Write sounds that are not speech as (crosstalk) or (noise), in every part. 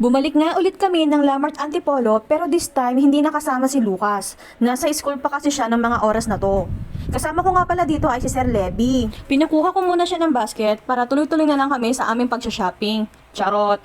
Bumalik nga ulit kami ng Lamart Antipolo pero this time hindi nakasama si Lucas. Nasa school pa kasi siya ng mga oras na to. Kasama ko nga pala dito ay si Sir Levy. Pinakuha ko muna siya ng basket para tuloy-tuloy na lang kami sa aming pag-shopping. Charot!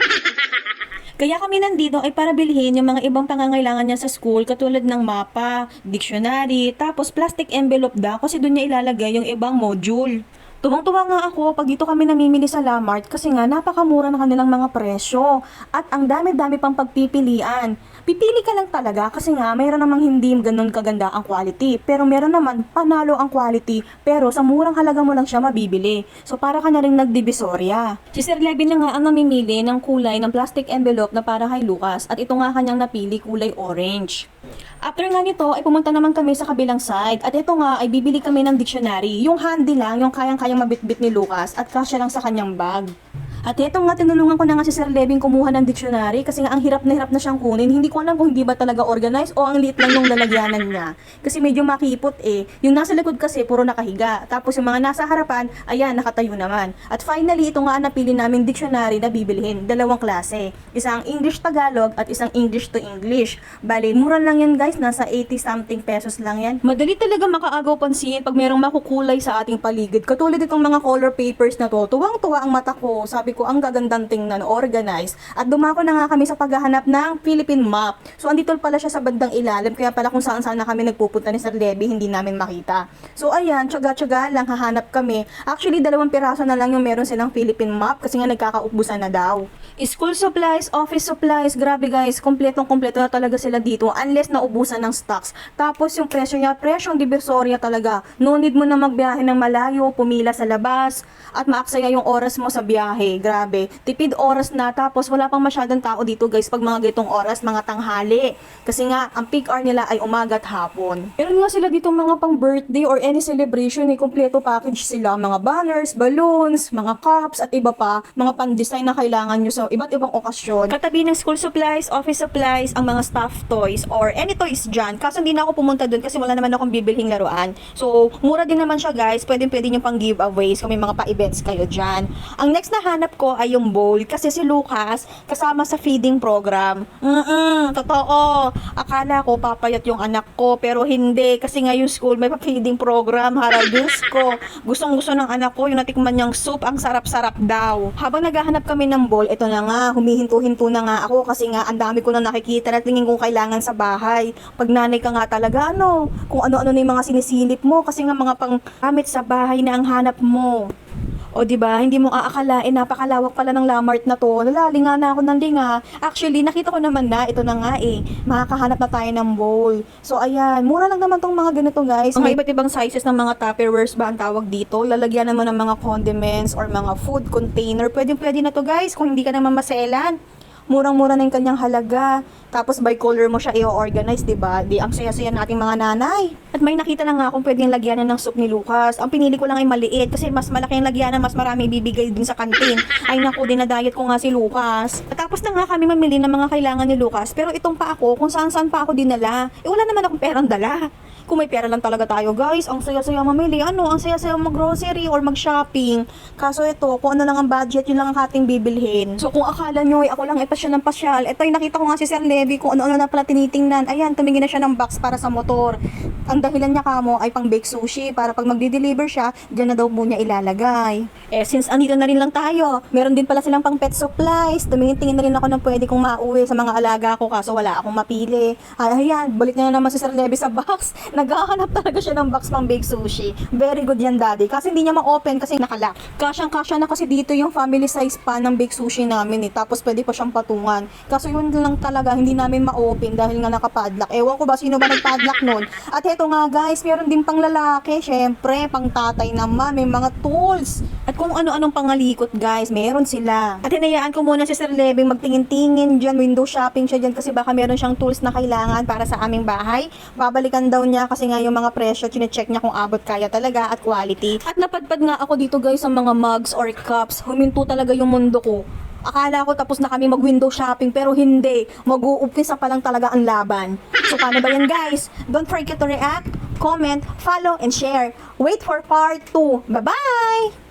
(laughs) Kaya kami nandito ay para bilhin yung mga ibang pangangailangan niya sa school katulad ng mapa, dictionary, tapos plastic envelope daw kasi doon niya ilalagay yung ibang module. Tuwang-tuwa nga ako pag dito kami namimili sa Lamart kasi nga napakamura ng kanilang mga presyo at ang dami-dami pang pagpipilian. Pipili ka lang talaga kasi nga mayroon namang hindi ganun kaganda ang quality pero meron naman panalo ang quality pero sa murang halaga mo lang siya mabibili. So para ka na rin nagdivisorya. Si Sir Levin na nga ang namimili ng kulay ng plastic envelope na para kay Lucas at ito nga kanyang napili kulay orange. After nga nito ay pumunta naman kami sa kabilang side at ito nga ay bibili kami ng dictionary. Yung handy lang, yung kayang-kayang mabitbit ni Lucas at kasya lang sa kanyang bag. At ito nga, tinulungan ko na nga si Sir Levin kumuha ng dictionary kasi nga ang hirap na hirap na siyang kunin. Hindi ko alam kung hindi ba talaga organized o ang liit lang yung lalagyanan niya. Kasi medyo makipot eh. Yung nasa likod kasi puro nakahiga. Tapos yung mga nasa harapan, ayan, nakatayo naman. At finally, ito nga ang napili namin dictionary na bibilhin. Dalawang klase. Isang English-Tagalog at isang English to English. Bale, mura lang yan guys. Nasa 80 something pesos lang yan. Madali talaga makaagaw pansin pag merong makukulay sa ating paligid. Katulad itong mga color papers na to. Tuwang-tuwa ang mata ko. Sabi ko, ang gagandang tingnan, organized. At dumako na nga kami sa paghahanap ng Philippine map. So, andito pala siya sa bandang ilalim. Kaya pala kung saan saan na kami nagpupunta ni Sir Levy, hindi namin makita. So, ayan, tsaga-tsaga lang, hahanap kami. Actually, dalawang piraso na lang yung meron silang Philippine map kasi nga nagkakaubusan na daw. School supplies, office supplies, grabe guys, kompletong kompleto na talaga sila dito unless naubusan ng stocks. Tapos yung presyo niya, presyong divisoria talaga. No need mo na magbiyahe ng malayo, pumila sa labas, at maaksaya yung oras mo sa biyahe. Grabe. Tipid oras na, tapos wala pang masyadong tao dito guys pag mga gitong oras, mga tanghali. Kasi nga, ang peak hour nila ay umaga at hapon. Meron nga sila dito mga pang birthday or any celebration, eh, kompleto package sila. Mga banners, balloons, mga cups, at iba pa, mga pan-design na kailangan nyo sa iba't ibang okasyon. Katabi ng school supplies, office supplies, ang mga staff toys, or any toys dyan. Kaso hindi na ako pumunta dun kasi wala naman akong bibilhing laruan. So, mura din naman siya guys. Pwede pwede nyo pang giveaways kung may mga pa-events kayo dyan. Ang next na hanap ko ay yung bowl kasi si Lucas kasama sa feeding program. Mm totoo. Akala ko papayat yung anak ko pero hindi kasi nga yung school may pa-feeding program. Haral ko. Gustong gusto ng anak ko yung natikman niyang soup ang sarap-sarap daw. Habang naghahanap kami ng bowl, ito na nga, humihinto-hinto na nga ako kasi nga ang dami ko na nakikita na tingin kong kailangan sa bahay. Pag nanay ka nga talaga, ano, kung ano-ano na yung mga sinisilip mo kasi nga mga pang gamit sa bahay na ang hanap mo. O di ba hindi mo aakalain napakalawak pala ng Lamart na to. Nalalinga na ako ng linga. Actually, nakita ko naman na ito na nga eh. Makakahanap na tayo ng bowl. So ayan, mura lang naman tong mga ganito guys. Mga iba't ibang sizes ng mga Tupperwares ba ang tawag dito. Lalagyan naman ng mga condiments or mga food container. Pwede pwede na to guys kung hindi ka naman maselan murang-mura na yung kanyang halaga. Tapos by color mo siya i-organize, 'di ba? Di ang saya-saya nating mga nanay. At may nakita na nga akong pwedeng lagyanan ng soup ni Lucas. Ang pinili ko lang ay maliit kasi mas malaki ang lagyanan, mas marami ibibigay din sa kantin. Ay naku, dinadayet ko nga si Lucas. At tapos na nga kami mamili ng mga kailangan ni Lucas. Pero itong pa ako, kung saan-saan pa ako dinala. Eh wala naman akong perang dala. Kung may pera lang talaga tayo, guys, ang saya-saya mamili. Ano, ang saya-saya mag-grocery or mag-shopping. Kaso ito, kung ano lang ang budget, yun lang ang ating bibilhin. So kung akala nyo, eh, ako lang ay pasyal ng pasyal. Ito, yung nakita ko nga si Sir Levy kung ano-ano na pala tinitingnan. Ayan, tumingin na siya ng box para sa motor. Ang dahilan niya kamo ay pang bake sushi para pag magdi-deliver siya, dyan na daw po niya ilalagay. Eh, since andito na rin lang tayo, meron din pala silang pang pet supplies. Tumingin-tingin na rin ako ng pwede kong mauwi sa mga alaga ko kaso wala akong mapili. Ay, ayan, balik na naman si Sir Levy sa box. Naghahanap talaga siya ng box pang bake sushi. Very good yan, daddy. Kasi hindi niya ma-open kasi nakalock. Kasyang-kasya na kasi dito yung family size pa ng bake sushi namin eh. Tapos pwede pa siyang patungan. Kaso yun lang talaga, hindi namin ma-open dahil nga nakapadlock. Ewan ko ba sino ba nagpadlock nun. At eto nga guys, meron din pang lalaki. Syempre, pang tatay naman. May mga tools. At kung ano-anong pangalikot guys, meron sila. At hinayaan ko muna si Sir Leving magtingin-tingin dyan. Window shopping siya dyan kasi baka meron siyang tools na kailangan para sa aming bahay. Babalikan daw niya kasi nga yung mga presyo, chinecheck niya kung abot kaya talaga at quality. At napadpad nga ako dito guys sa mga mugs or cups. Huminto talaga yung mundo ko. Akala ko tapos na kami mag-window shopping pero hindi. Mag-uumpisa pa lang talaga ang laban. So paano ba yan guys? Don't forget to react, comment, follow, and share. Wait for part 2. Bye-bye!